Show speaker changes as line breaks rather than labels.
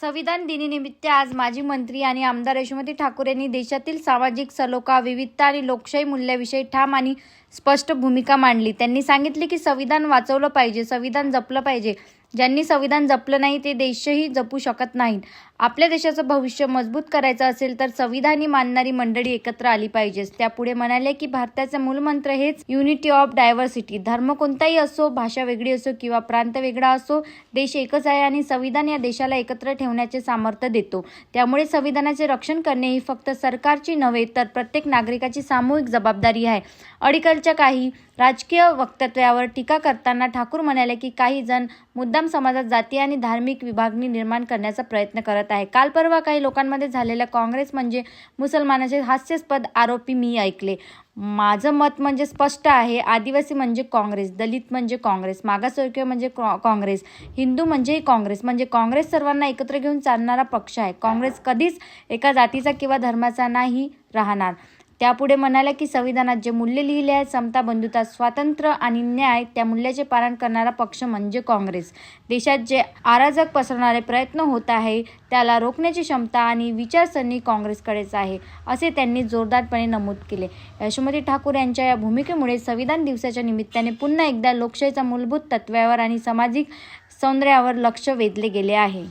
संविधान दिनीनिमित्त आज माजी मंत्री आणि आमदार यशोमती ठाकूर यांनी देशातील सामाजिक सलोखा विविधता आणि लोकशाही मूल्याविषयी ठाम आणि स्पष्ट भूमिका मांडली. त्यांनी सांगितले की संविधान वाचवलं पाहिजे संविधान जपलं पाहिजे. ज्यांनी संविधान जपलं नाही ते देशही जपू शकत नाहीत. आपल्या देशाचं भविष्य मजबूत करायचं असेल तर संविधानी मानणारी मंडळी एकत्र आली पाहिजेच त्या पुढे म्हणाले की भारताचं मूलमंत्र हेच युनिटी ऑफ डायव्हर्सिटी धर्म कोणताही असो भाषा वेगळी असो किंवा प्रांत वेगळा असो देश एकच आहे आणि संविधान या देशाला एकत्र ठेवण्याचे सामर्थ्य देतो. त्यामुळे संविधानाचे रक्षण करणे ही फक्त सरकारची नव्हे तर प्रत्येक नागरिकाची सामूहिक जबाबदारी आहे. अडीकडच्या काही राजकीय वक्तव्यावर टीका करताना ठाकूर म्हणाले की काही जण मुद्दाम समाजात जाती आणि धार्मिक विभागणी निर्माण करण्याचा प्रयत्न करत आहे. काल परवा काही लोकांमध्ये झालेल्या काँग्रेस म्हणजे मुसलमानाचे हास्यास्पद आरोपी मी ऐकले. माझं मत म्हणजे स्पष्ट आहे. आदिवासी म्हणजे काँग्रेस दलित म्हणजे काँग्रेस मागासवर्गीय म्हणजे काँग्रेस हिंदू म्हणजेही काँग्रेस. म्हणजे काँग्रेस सर्वांना एकत्र घेऊन चालणारा पक्ष आहे. काँग्रेस कधीच एका जातीचा किंवा धर्माचा नाही राहणार. त्यापुढे म्हणाल्या की संविधानात जे मूल्य लिहिले आहे समता बंधुता स्वातंत्र्य आणि न्याय त्या मूल्याचे पालन करणारा पक्ष म्हणजे काँग्रेस. देशात जे आराजक पसरणारे प्रयत्न होत आहे त्याला रोखण्याची क्षमता आणि विचारसरणी काँग्रेसकडेच आहे असे त्यांनी जोरदारपणे नमूद केले. यशोमती ठाकूर यांच्या या भूमिकेमुळे संविधान दिवसाच्या निमित्ताने पुन्हा एकदा लोकशाहीच्या मूलभूत तत्वावर आणि सामाजिक सौंदर्यावर लक्ष वेधले गेले आहे.